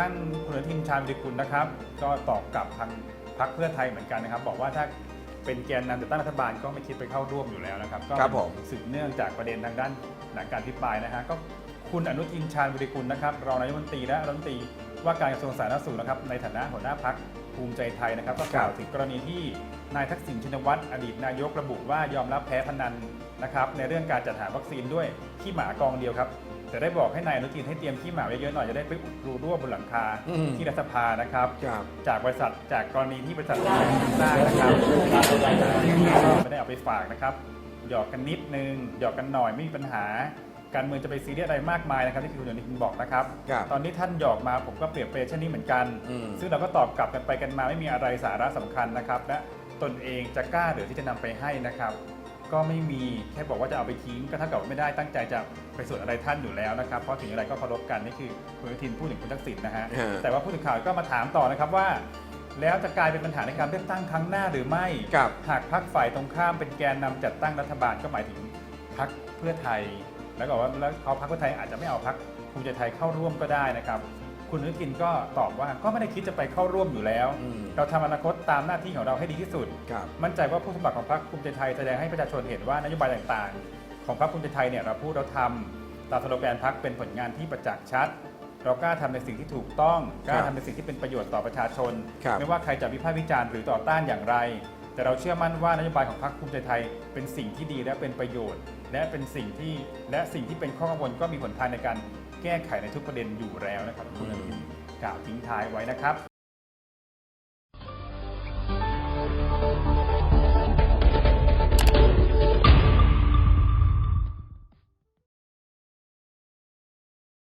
ท่านคุณอนุทินชาญวิริกุลนะครับ ก็ตอบกลับทางพรรคเพื่อไทยเหมือนกันนะครับ บอกว่าถ้าเป็นแกนนำจัดตั้งรัฐบาลก็ไม่คิดไปเข้าร่วมอยู่แล้วนะครับก็ครับผม สืบเนื่องจากประเด็นทางด้านหลังการพิปรายนะฮะก็คุณอนุทินชาญวิริกุลนะครับรองนายกรัฐมนตรีและรัฐมนตรีว่าการกระทรวงสาธารณสุขนะครับในฐานะหัวหน้าพักภูมิใจไทยนะครับ ก็กล่าวถึงกรณีที่นายทักษิณชินวัตรอดีตนายกระบุว่ายอมรับแพ้พนันนะครับในเรื่องการจัดหาวัคซีนด้วยขี้หมากองเดียวครับ แต่ได้บอกให้นายอนุทินให้เตรียมขี้หมาไว้เยอะหน่อยจะได้ไปอุดรูรั่วบนหลังคาอืมที่รัฐสภานะครับ ครับจากบริษัทจากกรณีที่บริษัทสร้างนะครับไม่ได้เอาไปฝากนะครับหยอกกันนิดนึงหยอกกันหน่อยไม่มีปัญหา การเมืองจะไปซีเรียสอะไรมากมายนะครับที่คุณอนุทินบอกนะครับ ครับตอนนี้ท่านหยอกมาผมก็เปรียบเปรยเช่นนี้เหมือนกัน อืม ซึ่งเราก็ตอบกลับกันไปกันมาไม่มีอะไรสาระสำคัญนะครับ และตนเองจะกล้าหรือที่จะนำไปให้นะครับ ก็ไม่มีแค่บอกว่าจะเอาไปทิ้งก็เท่ากับว่าไม่ได้ตั้งใจจะไปส่วนอะไรท่านอยู่แล้วนะครับเพราะถึงอะไรก็เคารพกันนี่คือคุณอนุทินพูดถึงคุณทักษิณนะฮะฮะแต่ว่าผู้สื่อข่าวก็มาถามต่อนะครับว่า แล้วจะกลายเป็นปัญหาในการเลือกตั้งครั้งหน้าหรือไม่ ครับ หากพรรคฝ่ายตรงข้ามเป็นแกนนำจัดตั้งรัฐบาลก็หมายถึงพรรคเพื่อไทย แล้วก็ว่าแล้วเขาพรรคเพื่อไทยอาจจะไม่เอาพรรคภูมิใจไทยเข้าร่วมก็ได้นะครับ คุณอนุทินก็ตอบว่าก็ไม่ได้คิดจะไปเข้าร่วมอยู่แล้ว อืมเราทำอนาคตตามหน้าที่ของเราให้ดีที่สุด ครับ มั่นใจว่าผู้สมัครของพรรคภูมิใจไทยแสดงให้ประชาชนเห็นว่านโยบายต่างๆ ของพรรคภูมิใจไทยเนี่ยเราพูดเราทำตามสโลแกนพรรคเป็นผลงานที่ประจักษ์ชัด เรากล้าทำในสิ่งที่ถูกต้องกล้าครับทำในสิ่งที่เป็นประโยชน์ต่อประชาชน ครับ ไม่ว่าใครจะวิพากษ์วิจารณ์หรือต่อต้านอย่างไร แต่เราเชื่อมั่นว่านโยบายของพรรคภูมิใจไทย เป็นสิ่งที่ดีและเป็นประโยชน์ และเป็นสิ่งที่และสิ่งที่เป็นข้อกังวลก็มีหนทางในการ แก้ไขในทุกประเด็นอยู่แล้วนะครับคุณอนุทินกล่าวทิ้งท้ายไว้นะครับ